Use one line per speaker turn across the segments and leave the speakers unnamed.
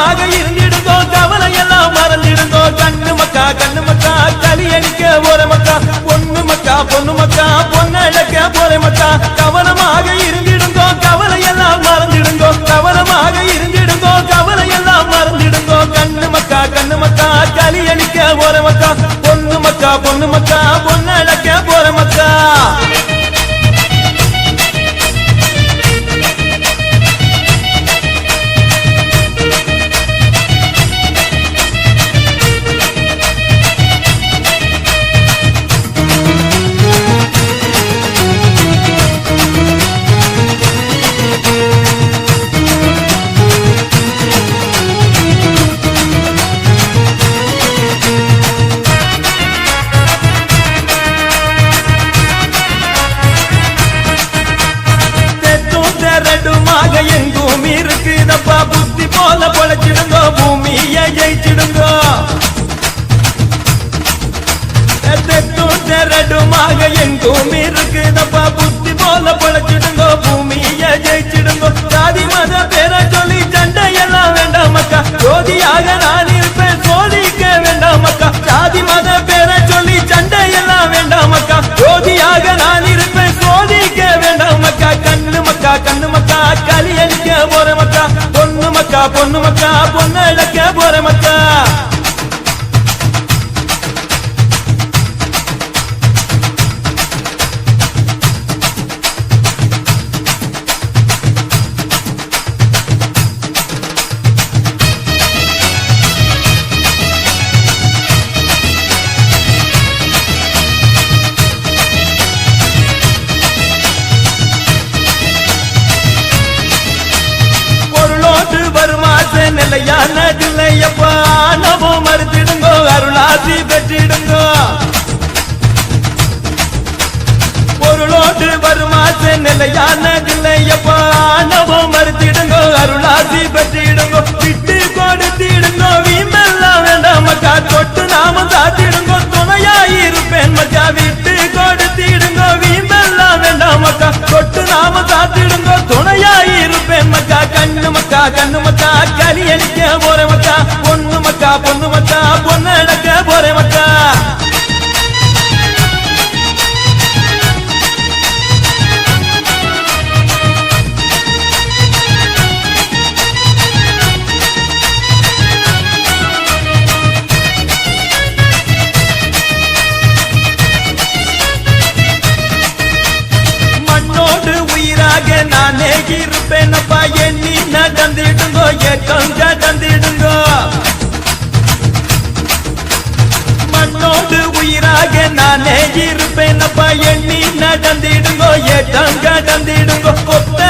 கவனமாக இருந்திடுங்கோ கவலை எல்லாம் மறந்திடுங்கோ கண்ணு மக்கா கண்ணு மக்கா களி அடிக்க போற மக்கா. பொண்ணு மக்கா பொண்ணு மக்கா பொண்ணு அழைக்க போற மக்கா. கவனமாக இருந்திடுங்கோ கவலை எல்லாம் மறந்திடுங்கோ கவனமாக இருந்திடுங்கோ கவலை எல்லாம் மறந்திடுங்கோ கண்ணு மக்கா கண்ணு மக்கா களி அடிக்க போற மக்கா. பொண்ணு மக்கா பொண்ணு மக்கா பொண்ணு அழைக்க போற மக்கா. இருக்குதப்பா புத்தி போல பொழைச்சிடுங்கோ பூமியை ஜெயிச்சிடுங்கோ. தெற்கும் தெரடுமாக எங்கும் இருக்குதப்பா புத்தி போல பொழைச்சிடுங்கோ பூமியை ஜெயிச்சிடுங்கோ. ஜாதி மத பேர சொல்லி சண்டை எல்லாம் வேண்டாம் மக்கா ஜோதியாக நான் இருப்பேன் சோதிக்க வேண்டாம் மக்கா ஜாதி மத பொண்ணு மக்கா பொண்ணு வேலையா நடுலையப்பா? நமோ மறுத்திடுங்கோ அருளாசி பெற்றிடுங்கோ. பொருளோடு வருமாச நிலையானதில்லையப்பா நமோ மறுத்திடுங்கோ அருளாசி பெற்றிடுங்கோ. விட்டு கொடுத்திடுங்கோ வீமெல்லாம் வேண்டாம் மக்கா. தொட்டு நாம சாத்திடுங்கோ. துணையாயிருப்பேன் மக்கா. விட்டு கொடுத்திடுங்கோ வீமெல்லாம் வேண்டாம் மக்கா. தொட்டு நாம சாத்திடுங்கோ. துணையாயிருப்பேன் மக்கா. கண்ணு மக்கா கண்ணு மக்கா களி அடிக்க பொண்ணு மக்கா பொண்ணு மக்கா நானே இருப்பேன் அப்பா எண்ணி நடந்திடுங்கோ ஏக்கம் கடந்திடுங்கோ கொத்த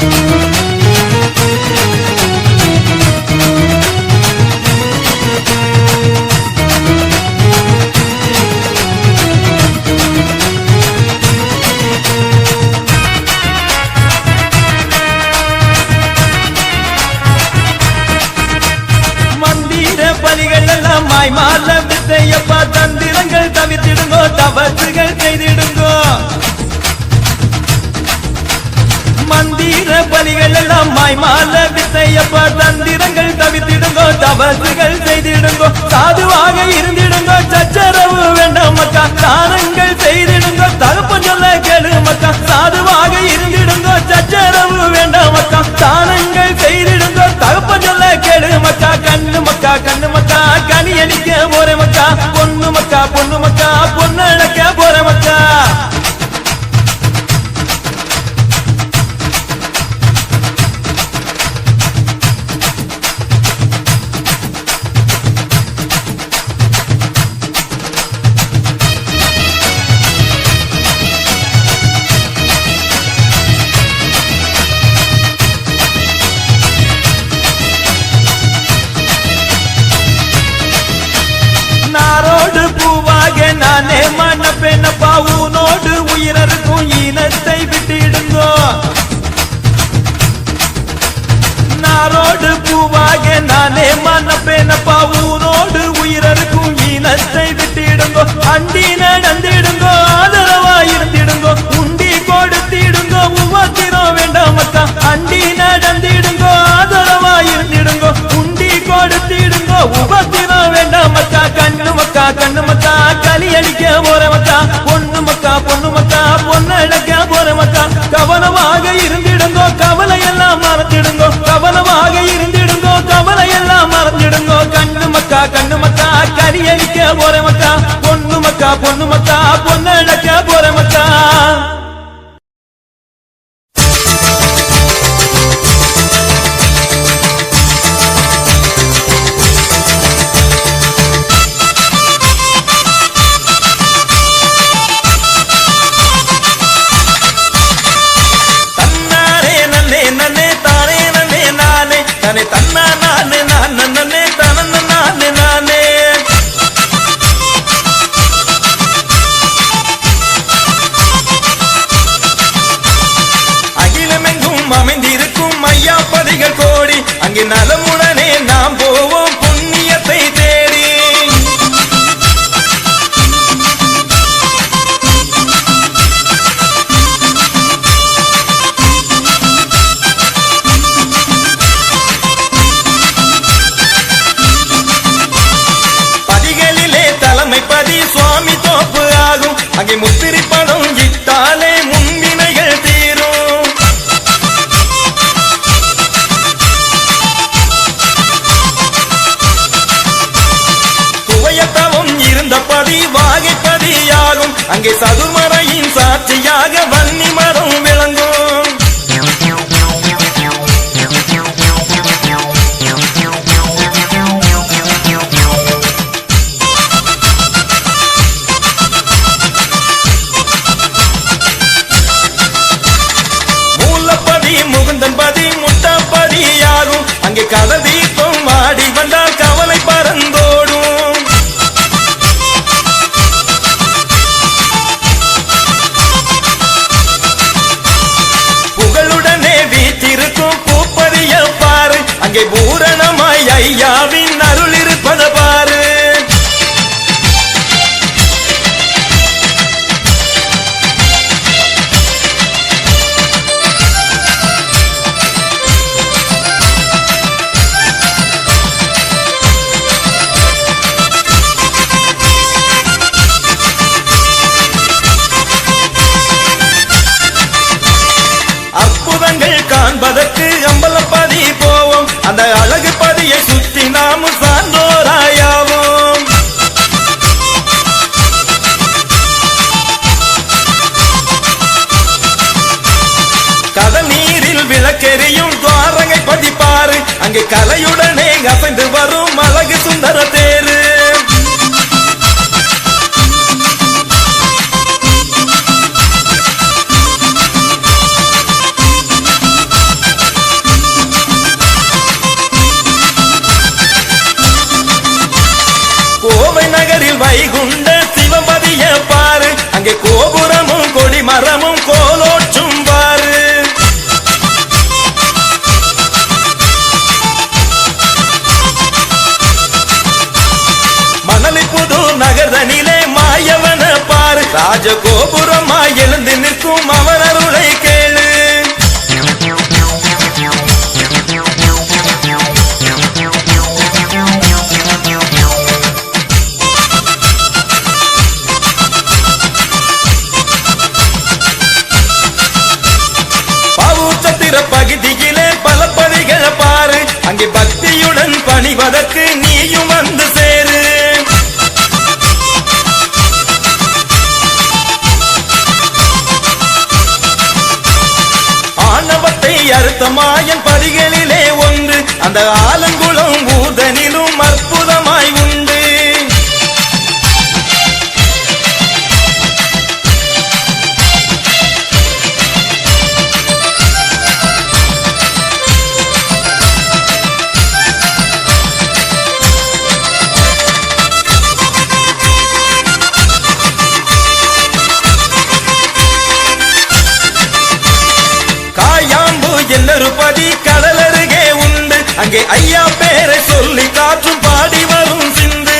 thank you பலிகள் எல்லாம் மாய்மால வித்தையப்பா தந்திரங்கள் தவித்திடுங்கோ தவசுகள் செய்திடுங்கோ சாதுவாக இருந்திடுங்கோ சச்சரவு வேண்டாம் மக்கா தானங்கள் செய்திடுங்கோ தகப்பன் சொல்ல கேளு மக்கா. சாதுவாக இருந்திடுங்கோ சச்சரவு வேண்டாம் மக்கா தானங்கள் செய்திடுங்கோ தகப்பன் சொல்ல கேளு மக்கா. கண்ணு மக்கா கண்ணு மக்கா. கனி அடிக்க ஒரே மக்கா. பொண்ணு மக்கா பொண்ணு மக்கா பொண்ணு யாரோடு பூவாக நானே மனப்பேனப்பா. ஊரோடு உயிரருக்கும் இனத்தை விட்டிடுங்கோ. அண்டி நடந்திடுங்கோ ஆதரவா இருந்திடுங்கோ உண்டி கொடுத்திடுங்கோ உமாத்திரம் வேண்டாம் அக்கா. அண்டி நடந்திடு போற மக்கா பொண்ணு மக்கா பொண்ணு மக்கா பொண்ணு அழைக்க போற மக்கா ஐயா பதிகள் கோடி. அங்கே நலமுடன் அங்கே கடல் தீபம் ஆடி வந்தால் கவலை பறந்தோடும். புகழுடனே வீட்டிருக்கும் பூப்பதிய பாரு அங்கே பூரணமாய் ஐயாவி வைகுண்ட சிவபதிய பாரு. அங்கே கோபுரமும் கொடி மரமும் கோலோச்சும் பாரு. மணலி புது நகர்தனிலே மாயவன பாரு. ராஜகோபுரமாய் எழுந்து நிற்கும் அவனருளை ஆலங்குளம் ஊர்தனிலும் அற்புதமாய் உண்டு. என்னொரு பதி அங்கே ஐயா பேரை சொல்லி காற்றும் பாடி வரும் சிந்து.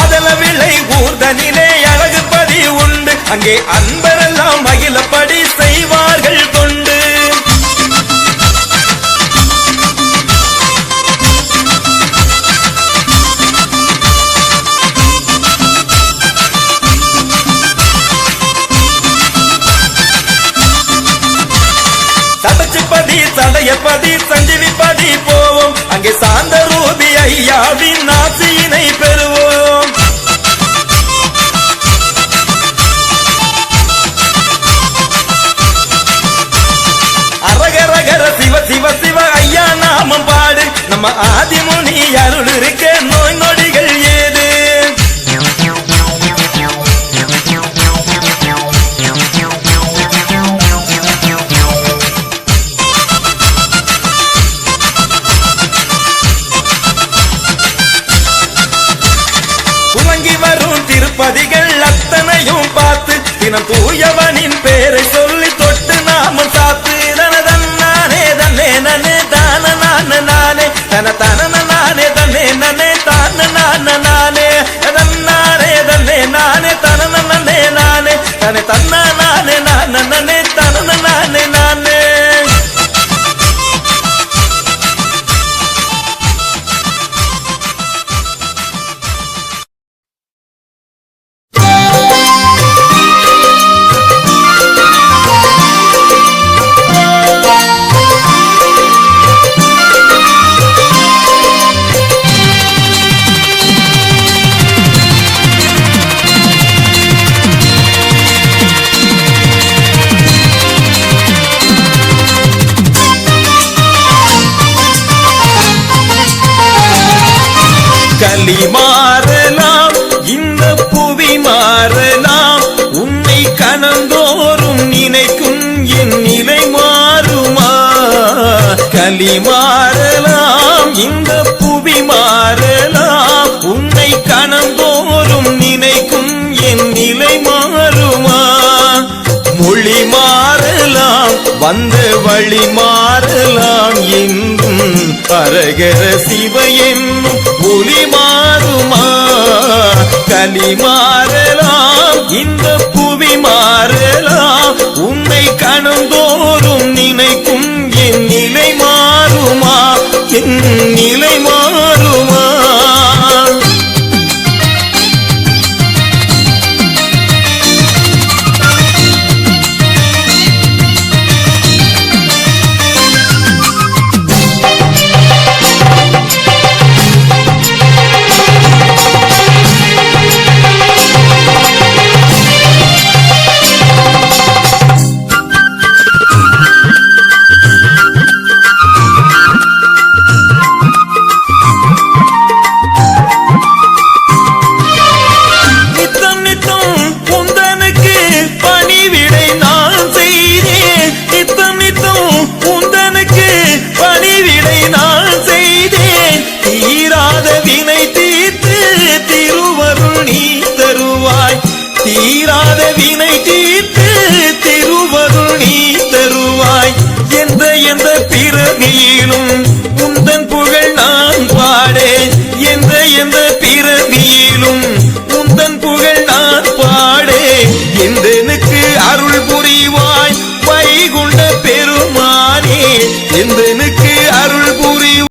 அதல விளை ஊர்தனிலே அழகு பதி உண்டு. அங்கே அன்பரெல்லாம் மகிழப்படி செய்வார்கள் கொண்டு. பாடு நம்ம தினந்தோறும் நினைக்கும் என் நிலை மாறுமா? களி மாறலாம் இந்த புவி மாறலாம். உன்னை கணந்தோறும் நினைக்கும் என் நிலை மாறுமா? மொழி மாறலாம் வந்த வழி மாறலாம். என்றும் அரகர சிவ என்னும் ஒளி மாறுமா? களி மாறலாம் தீராத வினை தீர்த்து திருவருள் நீ தருவாய். எந்த எந்த பிறவியிலும் உந்தன் புகழ் நான் பாடே எந்த எந்த பிறவியிலும் உந்தன் புகழ் நான் பாடே எந்தனுக்கு அருள் புரிவாய் வைகுண்ட பெருமானே. எந்தனுக்கு அருள்